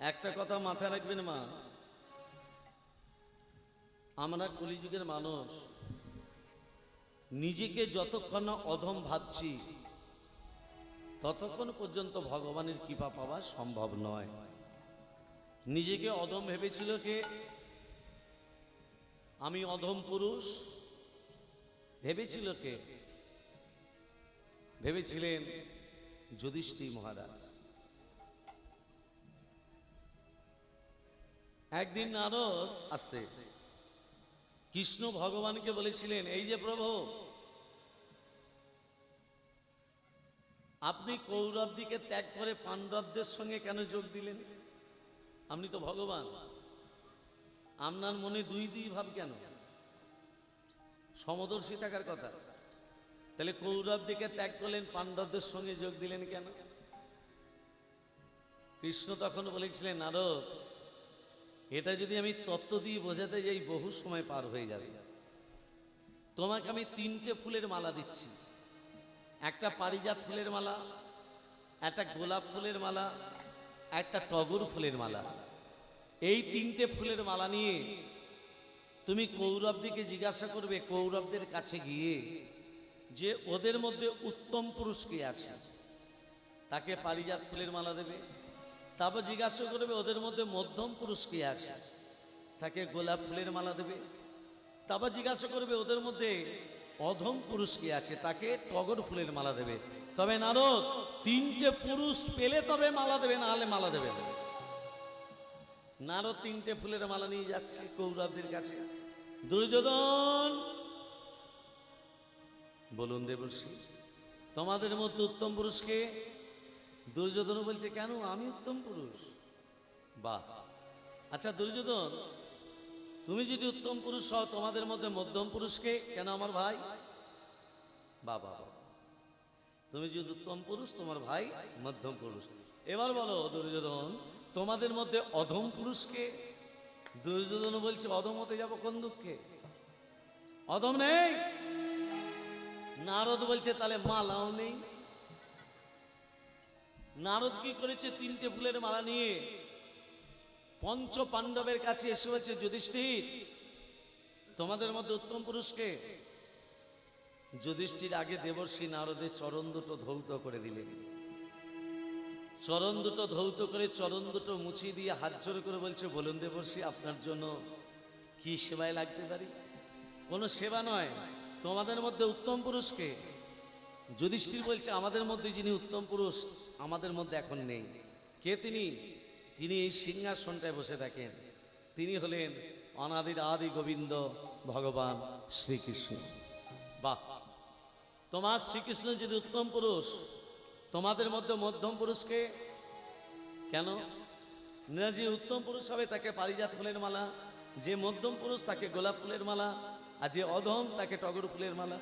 একটা কথা মাথায় রাখবেন মা। আমরা কলিযুগের মানুষ, নিজেকে যতক্ষণ না অধম ভাবছি, ততক্ষণ পর্যন্ত ভগবানের কৃপা পাওয়া সম্ভব নয়। নিজেকে অধম ভেবেছিল কে? আমি অধম পুরুষ। ভেবেছিল কে? ভেবেছিলেন যুধিষ্ঠির মহারাজ। একদিন নারদ আসতে কৃষ্ণ ভগবানকে বলেছিলেন, এই যে প্রভু, আপনি কৌরবদিকে ত্যাগ করে পাণ্ডবদের সঙ্গে কেন যোগ দিলেন? আপনি তো ভগবান। আপনার মনে দুই দুই ভাব কেন? সমদর্শী থাকার কথা। তাহলে কৌরবদিকে ত্যাগ করলেন, পাণ্ডবদের সঙ্গে যোগ দিলেন কেন? কৃষ্ণ তখন বলেছিলেন, নারদ এটা যদি আমি তত্ত্ব দিয়ে বোঝাতে যাই, বহু সময় পার হয়ে যাবে। তোমাকে আমি তিনটে ফুলের মালা দিচ্ছি। একটা পারিজাত ফুলের মালা, একটা গোলাপ ফুলের মালা, একটা টগর ফুলের মালা। এই তিনটে ফুলের মালা নিয়ে তুমি কৌরবদিকে জিজ্ঞাসা করবে, কৌরবদের কাছে গিয়ে যে ওদের মধ্যে উত্তম পুরুষ কে আছে? তাকে পারিজাত ফুলের মালা দেবে। তারপর জিজ্ঞাসা করবে, ওদের মধ্যে মধ্যম পুরুষ কে আছে? তাকে গোলাপ ফুলের মালা দেবে। তারপর জিজ্ঞাসা করবে, ওদের মধ্যে অধম পুরুষ কে আছে? তাকে টগর ফুলের মালা দেবে। তবে নারদ, তিনটে পুরুষ পেলে তবে মালা দেবে, না হলে মালা দেবে না। নারদ তিনটে ফুলের মালা নিয়ে যাচ্ছে কৌরবদের কাছে। দুর্যোধন, বলুন দেবর্ষী, তোমাদের মধ্যে উত্তম পুরুষকে দুর্যোধন বলছে, কেন? আমি উত্তম পুরুষ। বাহ। আচ্ছা দুর্যোধন, তুমি যদি উত্তম পুরুষ হও, তোমাদের মধ্যে মধ্যম পুরুষকে কেন আমার ভাই? বাবা তুমি যদি উত্তম পুরুষ, তোমার ভাই মধ্যম পুরুষ। এবার বলো, দুর্যোধন, তোমাদের মধ্যে অধম পুরুষকে দুর্যোধন বলছে, অধম হতে যাব কোন দুঃখে? অধম নেই? নারদ বলছে, তাহলে মালাও নেই। নারদ কি করেছে? তিনটে ফুলের মালা নিয়ে। পঞ্চ পাণ্ডবের কাছে এসে বলছে যুধিষ্ঠির, তোমাদের মধ্যে উত্তম পুরুষকে। যুধিষ্ঠির আগে দেবর্ষী নারদের চরণ দুটো ধৌত করে দিলেন। চরণ দুটো ধৌত করে চরণ দুটো মুছিয়ে দিয়ে হাত জোর করে বলছে, বলুন দেবর্ষী, আপনার জন্য কি সেবায় লাগতে পারি? কোনো সেবা নয়, তোমাদের মধ্যে উত্তম পুরুষকে যুধিষ্ঠির বলছে, আমাদের মধ্যে যিনি উত্তম পুরুষ, আমাদের মধ্যে এখন নেই। কে তিনি? তিনি এই সিংহাসনটায় বসে থাকেন। তিনি হলেন অনাদির আদি গোবিন্দ ভগবান শ্রীকৃষ্ণ। বাহ! তোমার শ্রীকৃষ্ণ যদি উত্তম পুরুষ, তোমাদের মধ্যে মধ্যম পুরুষকে কেন? না, যে উত্তম পুরুষ হবে তাকে পারিজাত ফুলের মালা, যে মধ্যম পুরুষ তাকে গোলাপ ফুলের মালা, আর যে অধম তাকে টগর ফুলের মালা।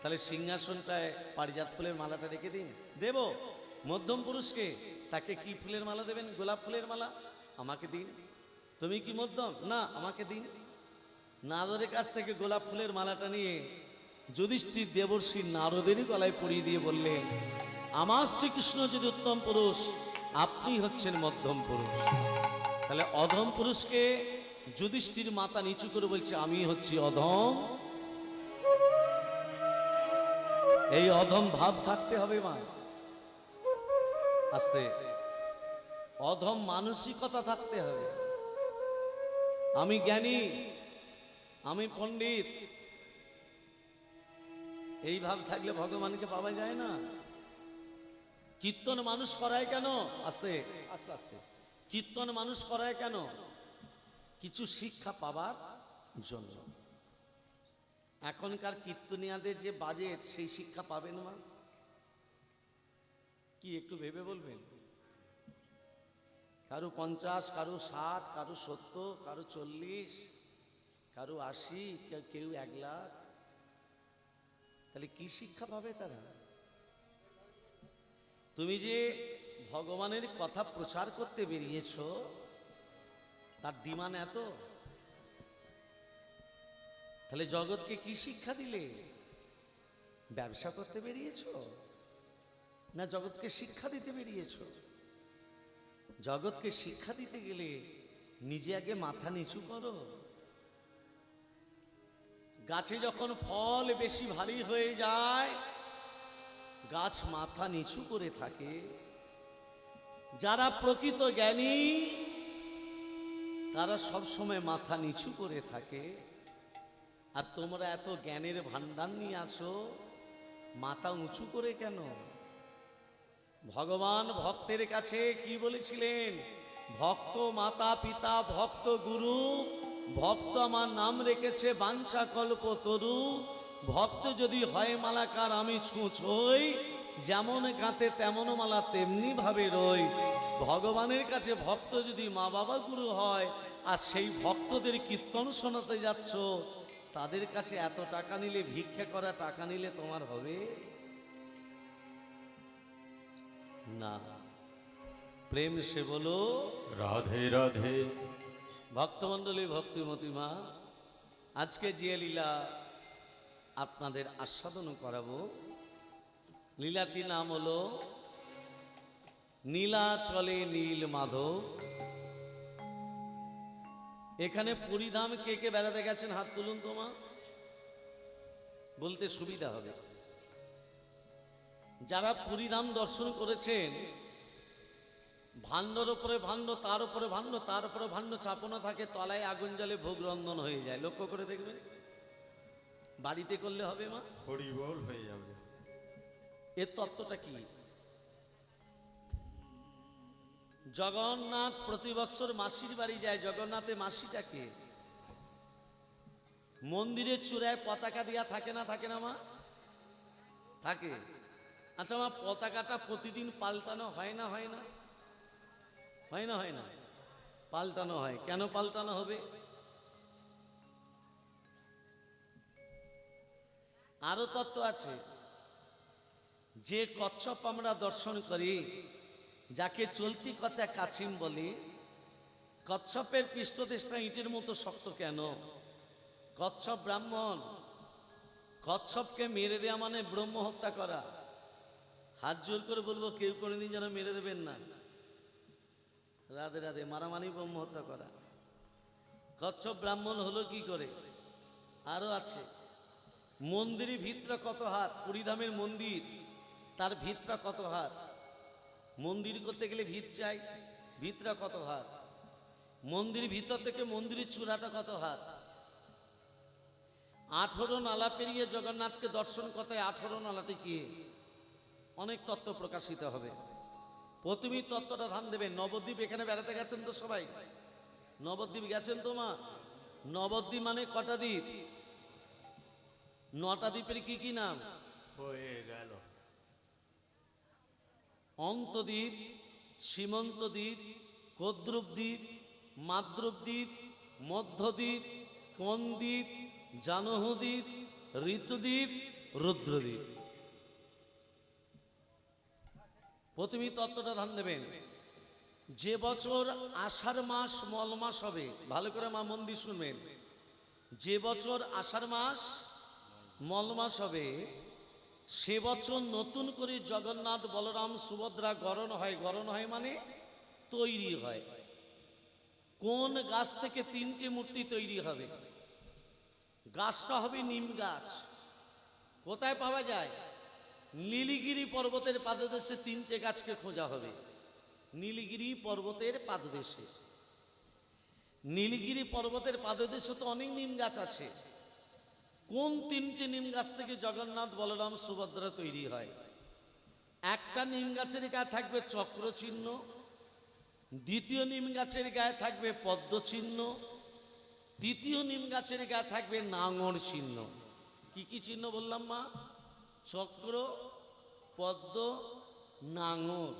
তাহলে সিংহাসনটায় পারিজাত ফুলের মালাটা রেখে দিন। দেব। মধ্যম পুরুষকে তাকে কি ফুলের মালা দেবেন? গোলাপ ফুলের মালা? আমাকে দিন। তুমি কি মধ্যম? না, আমাকে দিন। নারদের কাছ থেকে গোলাপ ফুলের মালাটা নিয়ে যুধিষ্ঠির দেবর্ষী নারদেরই গলায় পরিয়ে দিয়ে বললেন, আমার শ্রীকৃষ্ণ যদি উত্তম পুরুষ, আপনি হচ্ছেন মধ্যম পুরুষ। তাহলে অধম পুরুষকে যুধিষ্ঠির মাতা নিচু করে বলছে, আমি হচ্ছি অধম এই অধম ভাব থাকতে হবে, মা। আস্তে। অধম মানসিকতা থাকতে হবে। আমি জ্ঞানী, আমি পণ্ডিত। এই ভাব থাকলে ভগবানকে পাওয়া যায় না। কীর্তন মানুষ করায় কেন? আস্তে। আস্তে আস্তে কীর্তন মানুষ করায় কেন? কিছু শিক্ষা পাবার জন্য। এখনকার কীর্তনিয়াদের যে বাজেট সেই শিক্ষা পাবেন মা? কি একটু ভেবে বলবেন? কারও পঞ্চাশ কারও ষাট কারও সত্তর কারও চল্লিশ কারও আশি কেউ কেউ এক লাখ। তাহলে কি শিক্ষা পাবে তারা? তুমি যে ভগবানের কথা প্রচার করতে বেরিয়েছ তার ডিমান্ড এত? তাহলে জগৎকে কি শিক্ষা দিলে? ব্যবসা করতে বেরিয়েছ? না জগৎকে শিক্ষা দিতে বেরিয়েছ? জগৎকে শিক্ষা দিতে গেলে নিজে আগে মাথা নিচু করো। গাছে যখন ফল বেশি ভারী হয়ে যায়, গাছ মাথা নিচু করে থাকে। যারা প্রকৃত জ্ঞানী, তারা সবসময় মাথা নিচু করে থাকে। আর তোমরা এত জ্ঞানের ভান্ডার নিয়ে আসো, মাথা উঁচু করে কেন? ভগবান ভক্তের কাছে কি বলেছিলেন? ভক্ত মাতা পিতা, ভক্ত গুরু, ভক্ত আমার নাম রেখেছে বাঞ্ছা কল্প তরু, ভক্ত যদি হয় মালাকার আমি ছুঁচ হই, যেমন কাঁতে তেমন মালা তেমনি ভাবে রই। ভগবানের কাছে ভক্ত যদি মা বাবা গুরু হয়, আর সেই ভক্তদের কীর্তন শোনাতে যাচ্ছ তাদের কাছে এত টাকা নিলে ভিক্ষা করা টাকা নিলে তোমার হবে? না। প্রেম সে বলো রাধে রাধে। ভক্তমণ্ডলী ভক্তিমতী মা আজকে যে লীলা আপনাদের আস্বাদন করাবো লীলাটির নাম হলো নীলা চলে নীল মাধব। এখানে পুরীধাম কে কে বেড়াতে গেছেন? হাত তুলুন তোমা বলতে সুবিধা হবে। যারা পুরীধাম দর্শন করেছেন ভাণ্ডর ওপরে ভাণ্ড তার উপরে ভাণ্ড তার উপরে ভাণ্ড চাপনা থাকে তলায় আগুন জলে ভোগ রন্ধন হয়ে যায়। লক্ষ্য করে দেখবেন। বাড়িতে করলে হবে মা? হরিবল হয়ে যাবে। এর তত্ত্বটা কি? জগন্নাথ প্রতি বৎসর মাসির বাড়ি যায়। জগন্নাথে মাসিটাকে মন্দিরের চূড়ায় পতাকা দিয়া থাকে না থাকে না মা? থাকে। আচ্ছা মা, পতাকাটা প্রতিদিন পাল্টানো হয় না হয় না? হয় না হয় না? পাল্টানো হয়। কেন পাল্টানো হবে? আরও তত্ত্ব আছে। যে কচ্ছপ আমরা দর্শন করি যাকে চলতি কথা কাছিম বলি, কচ্ছপের পৃষ্ঠদেশটা ইটের মতো শক্ত কেন? কচ্ছপ ব্রাহ্মণ। কচ্ছপকে মেরে দেওয়া মানে ব্রহ্ম হত্যা করা। হাত জোর করে বলব, কেউ কোনোদিন যেন মেরে দেবেন না। রাধে রাধে, মারামারি ব্রহ্ম হত্যা করা। কচ্ছপ ব্রাহ্মণ হলো কি করে? আরও আছে। মন্দিরে ভিতরা কত হাত? পুরীধামের মন্দির, তার ভিতরা কত হাত? মন্দির করতে গেলে ভিত চাই। ভিতরা কত হাত মন্দির ভিতর থেকে মন্দিরের চূড়াটা কত হাত আঠেরো নালা পেরিয়ে জগন্নাথকে দর্শন করতে আঠেরো নালাটি কি? অনেক তত্ত্ব প্রকাশিত হবে। প্রথমেই তত্ত্বটা ধান দেবেন। নবদ্বীপ এখানে বেড়াতে গেছেন তো সবাই? নবদ্বীপ গেছেন তো মা? নবদ্বীপ মানে কটা দ্বীপ? নটা দ্বীপের কি কি নাম? হয়ে গেল। অন্তদ্বীপ সীমন্তদ্বীপ কদ্রুপদ্বীপ মাদ্রুপদ্বীপ মধ্যদ্বীপ কোনদ্বীপ জানহদ্বীপ ঋতুদ্বীপ রুদ্রদ্বীপ প্রথমেই তত্ত্বটা ধান দেবেন। যে বছর আষাঢ় মাস, মল মাস হবে, ভালো করে মা মন্দির শুনবেন। যে বছর আষাঢ় মাস, মল মাস হবে সে বছর নতুন করে জগন্নাথ বলরাম সুভদ্রা গরণ হয় গরণ হয় মানে তৈরি হয়। কোন গাছ থেকে তিনটে মূর্তি তৈরি হবে? গাছটা হবে নিম গাছ। কোথায় পাওয়া যায়? নীলগিরি পর্বতের পাদদেশে তিনটে গাছকে খোঁজা হবে। নীলগিরি পর্বতের পাদদেশে। নীলগিরি পর্বতের পাদদেশে তো অনেক নিম গাছ আছে। কোন তিনটে নিম গাছ থেকে জগন্নাথ বলরাম সুভদ্রা তৈরি হয়? একটা নিম গাছের গায়ে থাকবে চক্র চিহ্ন দ্বিতীয় নিম গাছের গায়ে থাকবে পদ্ম চিহ্ন তৃতীয় নিম গাছের গায়ে থাকবে নাঙর চিহ্ন। কি কি চিহ্ন বললাম মা? চক্র, পদ্ম, নাঙর।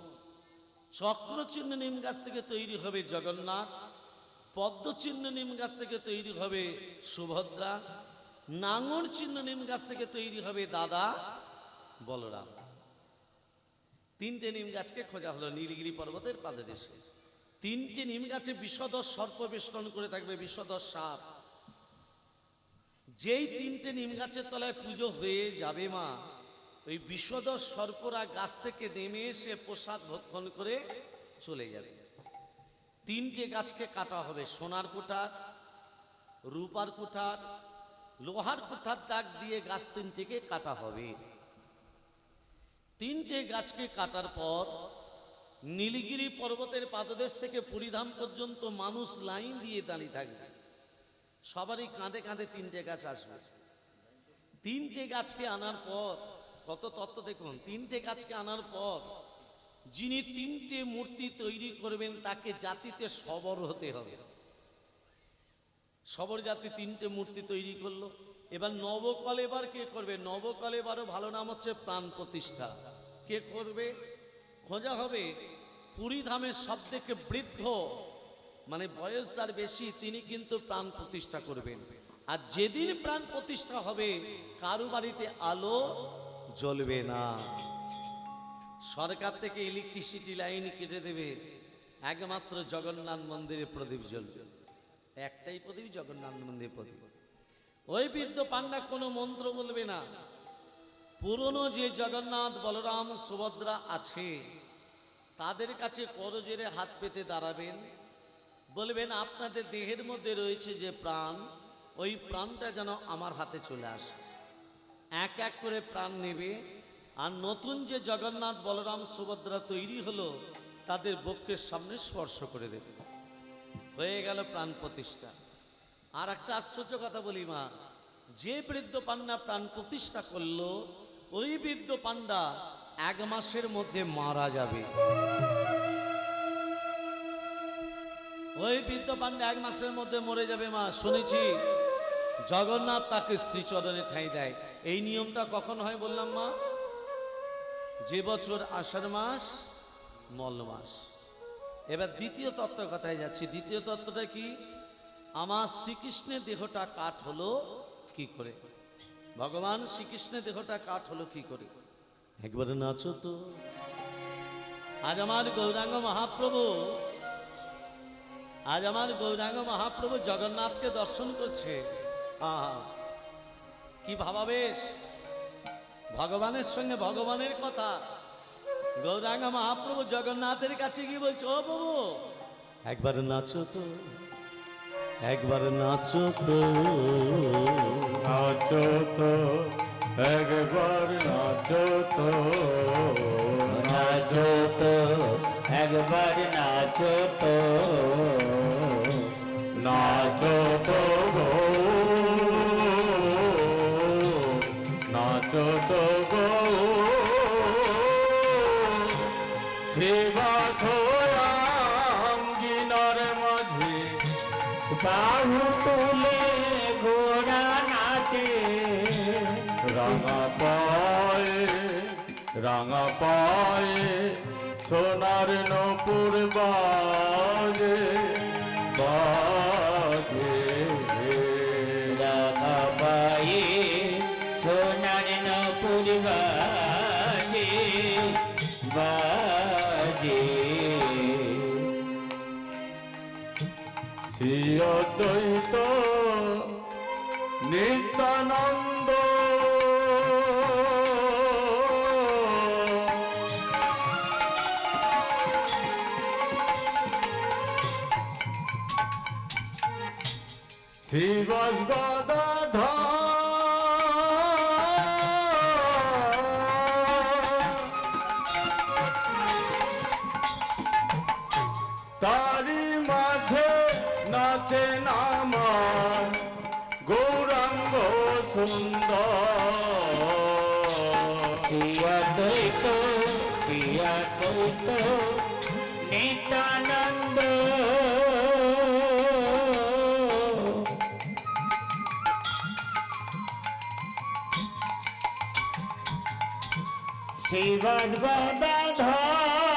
চক্র চিহ্ন নিম গাছ থেকে তৈরি হবে জগন্নাথ পদ্ম চিহ্ন নিম গাছ থেকে তৈরি হবে সুভদ্রা। নাঙর চিহ্ন নিম গাছ থেকে তৈরি হবে দাদা বলরাম। তিনটে নিম গাছকে খোঁজা হলো নীলগিরি পর্বতের পাদদেশে। তিনটে নিম গাছে বিষধর সর্প বেষ্টন করে থাকবে বিষধর সাপ। যেই তিনটে নিম গাছের তলায় পুজো হয়ে যাবে মা, ওই বিষধর সর্পরা গাছ থেকে নেমে এসে প্রসাদ ভক্ষণ করে চলে যাবে। তিনটে গাছকে কাটা হবে সোনার কুঠার, রূপার কুঠার লোহার কুঠার দাগ দিয়ে গাছ তিনটেকে কাটা হবে। তিনটে গাছকে কাটার পর নীলগিরি পর্বতের পাদদেশ থেকে পুরীধাম পর্যন্ত মানুষ লাইন দিয়ে দাঁড়িয়ে থাকবে। সবারই কাঁধে কাঁধে তিনটে গাছ আসবে। তিনটে গাছকে আনার পর, কত তত্ত্ব দেখুন, তিনটে গাছকে আনার পর যিনি তিনটে মূর্তি তৈরি করবেন, তাকে জাতিতে সবর হতে হবে। সবর জাতি তিনটে মূর্তি তৈরি করল। এবার নবকল এবার কে করবে? নবকল এবারও ভালো নাম হচ্ছে প্রাণ প্রতিষ্ঠা। কে করবে? খোঁজা হবে পুরী ধামের সব থেকে বৃদ্ধ মানে বয়স যার বেশি, তিনি কিন্তু প্রাণ প্রতিষ্ঠা করবেন। আর যেদিন প্রাণ প্রতিষ্ঠা হবে, কারু বাড়িতে আলো জ্বলবে না। সরকার থেকে ইলেকট্রিসিটি লাইন কেটে দেবে। একমাত্র জগন্নাথ মন্দিরে প্রদীপ জ্বলবে। একটাই প্রদীপ জগন্নাথ মন্দির প্রদীপ ওই বৃদ্ধ পান্ডা কোনো মন্ত্র বলবে না। পুরনো যে জগন্নাথ, বলরাম, সুভদ্রা আছে, তাদের কাছে করজেরে হাত পেতে দাঁড়াবেন। বলবেন, আপনাদের দেহের মধ্যে রয়েছে যে প্রাণ, ওই প্রাণটা যেন আমার হাতে চলে আসে। এক এক করে প্রাণ নেবে। আর নতুন যে জগন্নাথ, বলরাম, সুভদ্রা তৈরি হলো, তাদের বক্ষের সামনে স্পর্শ করে দেবে। হয়ে গেল প্রাণ প্রতিষ্ঠা। আর একটা আশ্চর্য কথা বলি মা, যে বৃদ্ধ পান্ডা প্রাণ প্রতিষ্ঠা করল, ওই বৃদ্ধ পান্ডা এক মাসের মধ্যে মারা যাবে। ওই বৃদ্ধ পান্ডা এক মাসের মধ্যে মরে যাবে মা, শুনেছি? জগন্নাথ তাকে শ্রীচরণে ঠাঁই দেয়। এই নিয়মটা কখন হয় বললাম মা? যে বছর আষাঢ় মাস, মল মাস। এবার দ্বিতীয় তত্ত্ব কথায় যাচ্ছি। দ্বিতীয় তত্ত্বটা কি? আমার শ্রীকৃষ্ণের দেহটা কাঠ হলো কি করে? ভগবান শ্রীকৃষ্ণের দেহটা কাঠ হলো কি করে? একবারে নাচো তো। আজ আমার গৌরাঙ্গ মহাপ্রভু, আজ আমার গৌরাঙ্গ মহাপ্রভু জগন্নাথকে দর্শন করছে। আহা, কি ভাবাবেশ? ভগবানের সঙ্গে ভগবানের কথা। গৌরাঙ্গ মহাপ্রভু জগন্নাথের কাছে গিয়ে বলছে ও প্রভু একবার নাচো তো একবার নাচো তো। নাচো তো একবার নাচো তো। নাচো তো একবার নাচো তো। নাচো তো গো। নাচো বাহু তুলে ঘোড়া নাচে। রাঙা পায়ে রাঙা পায়ে সোনার নপুর বাজে শিবস তারি শিবাস গদাধর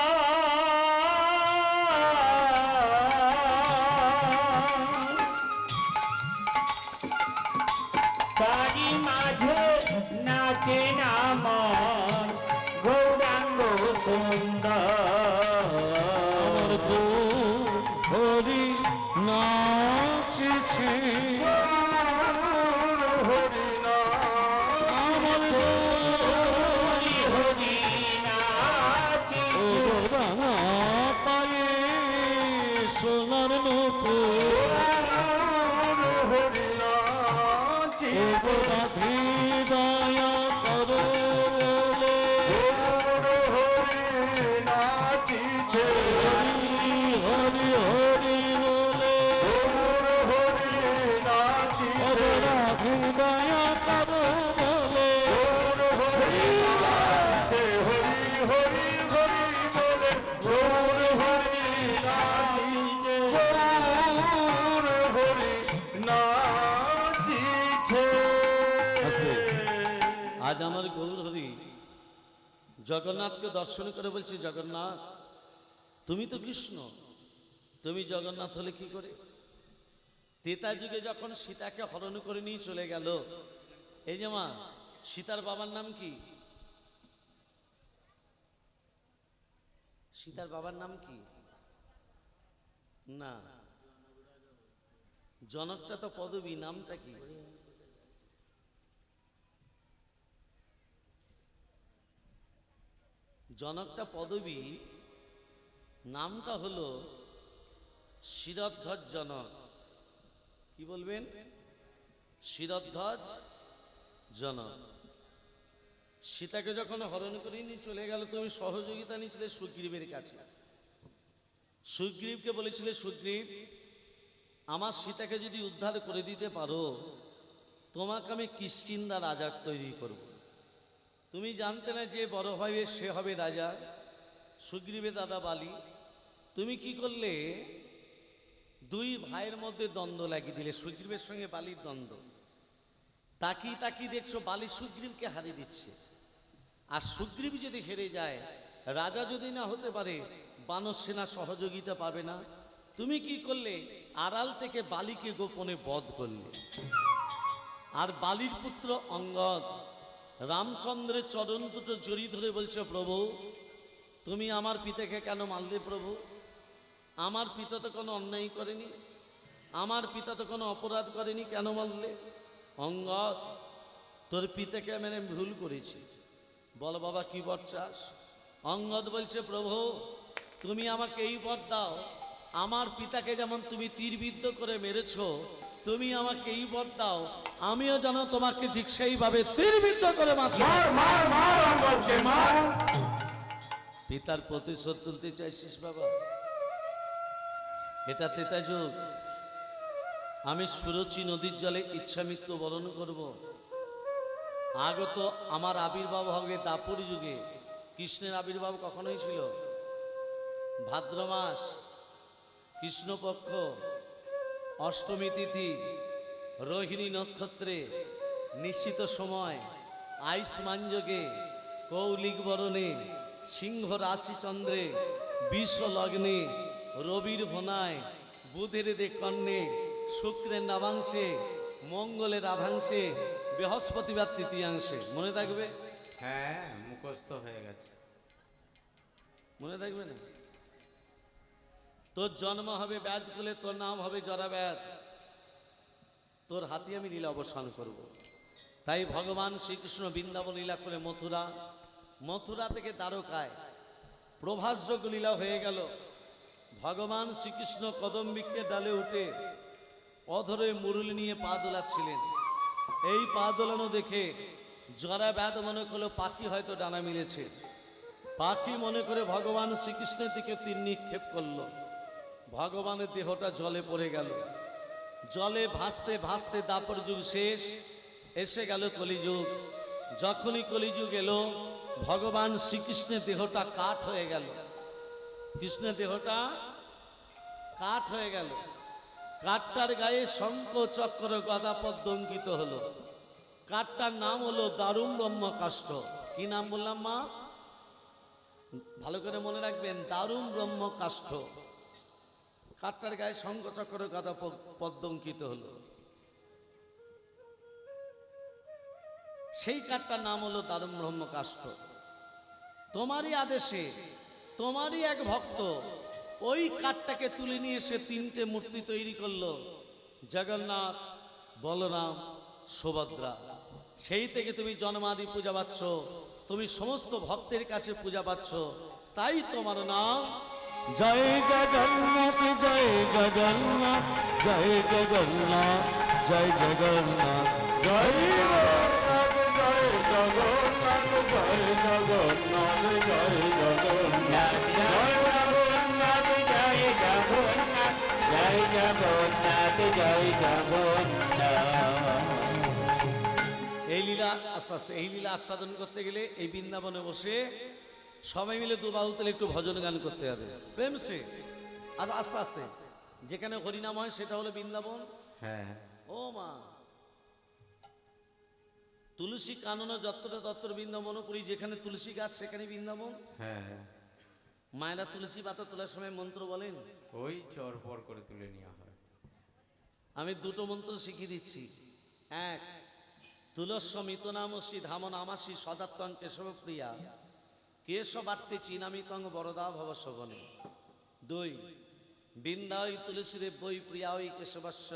জগন্নাথকে দর্শন করে বলছি, জগন্নাথ, তুমি তো কৃষ্ণ, তুমি জগন্নাথ হলে কি করে? তেতা যুগে যখন সীতাকে হরণ করে নিয়ে চলে গেল, এই যে মা, সীতার বাবার নাম কি? সীতার বাবার নাম কি? না, জনকটা তো পদবী, নামটা কি? জনকটা পদবী, নামটা হলো শিরধ্বজ জনক। কি বলবেন? শিরধ্বজ জনক। সীতাকে যখন হরণ করে নিয়ে চলে গেল তুমি সহযোগিতা নিয়েছিলে সুগ্রীবের কাছে। সুগ্রীবকে বলেছিলে, সুগ্রীব, আমার সীতাকে যদি উদ্ধার করে দিতে পারো, তোমাকে আমি কিষ্কিন্দা রাজার তৈরি করব। তুমি জানতে না যে বড় হবে সে হবে রাজা সুগ্রীবের দাদা বালি। তুমি কি করলে? দুই ভাইয়ের মধ্যে দ্বন্দ্ব লাগিয়ে দিলে, সুগ্রীবের সঙ্গে বালির দ্বন্দ্ব। তাকি তাকি দেখছ বালি সুগ্রীবকে হারিয়ে দিচ্ছে। আর সুগ্রীব যদি হেরে যায়, রাজা যদি না হতে পারে বানর সেনা সহযোগিতা পাবে না। তুমি কি করলে? আড়াল থেকে বালিকে গোপনে বধ করলে। আর বালির পুত্র অঙ্গদ রামচন্দ্রের চরণ দুটো জড়ি ধরে বলছে, প্রভু, তুমি আমার পিতাকে কেন মারলে প্রভু? আমার পিতা তো কোনো অন্যায় করেনি, আমার পিতা তো কোনো অপরাধ করেনি, কেন মারলে? অঙ্গদ তোর পিতাকে আমি ভুল করেছি। বল বাবা, কি বর চাস? অঙ্গদ বলছে, প্রভু, তুমি আমাকে এই বর দাও। আমার পিতাকে যেমন তুমি তীরবিদ্ধ করে মেরেছো তুমি আমাকে এই বর দাও আমিও যেন তোমাকে ঠিক সেইভাবে তীরবিদ্ধ করে পিতার প্রতিশোধ তুলতে চাইছিস বাবা? এটা তেতা যুগ। আমি সুরচি নদীর জলে ইচ্ছা মৃত্যু বরণ করব। আগত আমার আবির্ভাব হবে দাপুর যুগে। কৃষ্ণের আবির্ভাব কখনোই ছিল। ভাদ্র মাস কৃষ্ণপক্ষ অষ্টমী তিথি রোহিণী নক্ষত্রে নিশ্চিত সময় আয়ুষ্মান যোগে কৌলিক বরণে সিংহ রাশি চন্দ্রে বিশ্ব লগ্নে রবির ভোনায় বুধের দে কন্যে শুক্রের নবাংশে মঙ্গলের আধাংশে বৃহস্পতিবার তৃতীয়াংশে। মনে থাকবে? হ্যাঁ মুখস্থ হয়ে গেছে। মনে থাকবে না? তোর জন্ম হবে ব্যাধ কুলে, তোর নাম হবে জরা ব্যাধ তোর হাতে আমি লীলা অবসান করব। তাই ভগবান শ্রীকৃষ্ণ বৃন্দাবন লীলা করে মথুরা মথুরা থেকে দ্বারকায় প্রভাসযোগ্য লীলা হয়ে গেল। ভগবান শ্রীকৃষ্ণ কদম্বিককে ডালে উঠে অধরে মুরুলি নিয়ে পা দোলাচ্ছিলেন। এই পা দোলানো দেখে জরা ব্যাধ মনে করল পাখি হয়তো ডানা মিলেছে। পাখি মনে করে ভগবান শ্রীকৃষ্ণের দিকে তীর নিক্ষেপ করল। ভগবানের দেহটা জলে পড়ে গেল। জলে ভাসতে ভাসতে দাপর যুগ শেষ, এসে গেল কলিযুগ। যখনই কলিযুগ এলো, ভগবান শ্রীকৃষ্ণের দেহটা কাঠ হয়ে গেল। কৃষ্ণের দেহটা কাঠ হয়ে গেল। কাঠটার গায়ে শঙ্খ, চক্র, গদা পদ্ম অঙ্কিত হলো। কাঠটার নাম হলো দারুণ ব্রহ্ম কাষ্ঠ কি নাম বললাম মা? ভালো করে মনে রাখবেন, দারুণ ব্রহ্ম কাষ্ঠ কাঠটার গায়ে শঙ্খ চক্র গাদা প- পদ্ম হলো। সেই কাঠটার নাম হলো দারুণ ব্রহ্ম কাষ্ঠ। তোমারই আদেশে, তোমারই এক ভক্ত ওই কাঠটাকে তুলে নিয়ে এসে তিনটে মূর্তি তৈরি করল। জগন্নাথ, বলরাম, সুভদ্রা। সেই থেকে তুমি জন্মাদি পূজা পাচ্ছ, তুমি সমস্ত ভক্তের কাছে পূজা পাচ্ছ, তাই তোমার নাম জয় জগন্নাথ জয় জগন্নাথ জয় জগন্নাথ জয় জগন্নাথ জয় জগন্নাথ জয় জগন্নাথ জয় জগন্নাথ জয় জগন্নাথ জয় জগন্নাথ জয় জগন্নাথ জয় জগন্নাথ জয় জগন্নাথ এই লীলা আস্তে আস্তে এই লীলা আস্বাদন করতে গেলে এই বৃন্দাবনে বসে সবাই মিলে দুবাহু তেলে একটু ভজন গান করতে হবে। প্রেম সে। আর আস্তে আস্তে। যেখানে হরিনাম হয় সেটা হলো বৃন্দাবন। হ্যাঁ। ও মা। তুলসী কানন যত্র তত্র বৃন্দাবন করি যেখানে তুলসী গাছ সেখানে বৃন্দাবন। হ্যাঁ। মায়েরা তুলসী পাতা তোলার সময় মন্ত্র বলেন। ওই চর পর করে তুলে নেওয়া হয়। আমি দুটো মন্ত্র শিখিয়ে দিচ্ছি। এক তুলস্য মিতনামসি ধামন আমাসি সদাত্তং কেশব কেশবার্তে চিনামিতং বরদা ভব শবনে দুই বৃন্দাই তুলসীরে বই প্রিয়াই কেশবাস্য,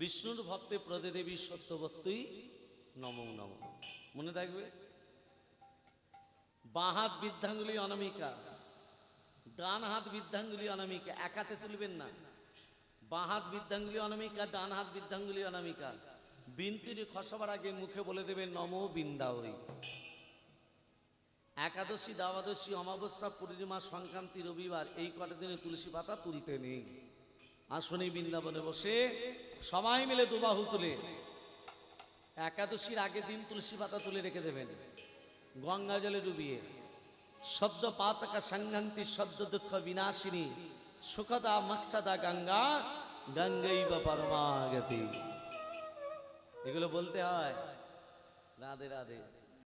বিষ্ণুর ভক্তে প্রদে দেবী সত্যবত্তই নম নম। মনে থাকবে? বাঁ হাত বৃদ্ধাঙ্গুলি অনামিকা ডান হাত বৃদ্ধাঙ্গুলি অনামিকা, একাতে তুলবেন না। বাঁ হাত বৃদ্ধাঙ্গুলি অনামিকা ডান হাত বৃদ্ধাঙ্গুলি অনামিকা। বিনতির খসবার আগে মুখে বলে দেবেন, নম বৃন্দাবই একাদশী, দ্বাদশী, অমাবস্যা, পূর্ণিমা, সংক্রান্তি, রবিবার, এই কটা দিনে তুলসী পাতা তুলতে নেই। আসনি বৃন্দাবনে বসে সবাই মিলে দুবাহু তুলে। একাদশীর আগের দিন তুলসী পাতা তুলে রেখে দেবেন। গঙ্গা জলে ডুবিয়ে। শব্দ পাতাকা সংঘান্তি, শব্দ দুঃখ বিনাশিনী, সুখদা মকসদা গঙ্গা গঙ্গাই বা পরমাগতি। এগুলো বলতে হয়, রাধে রাধে।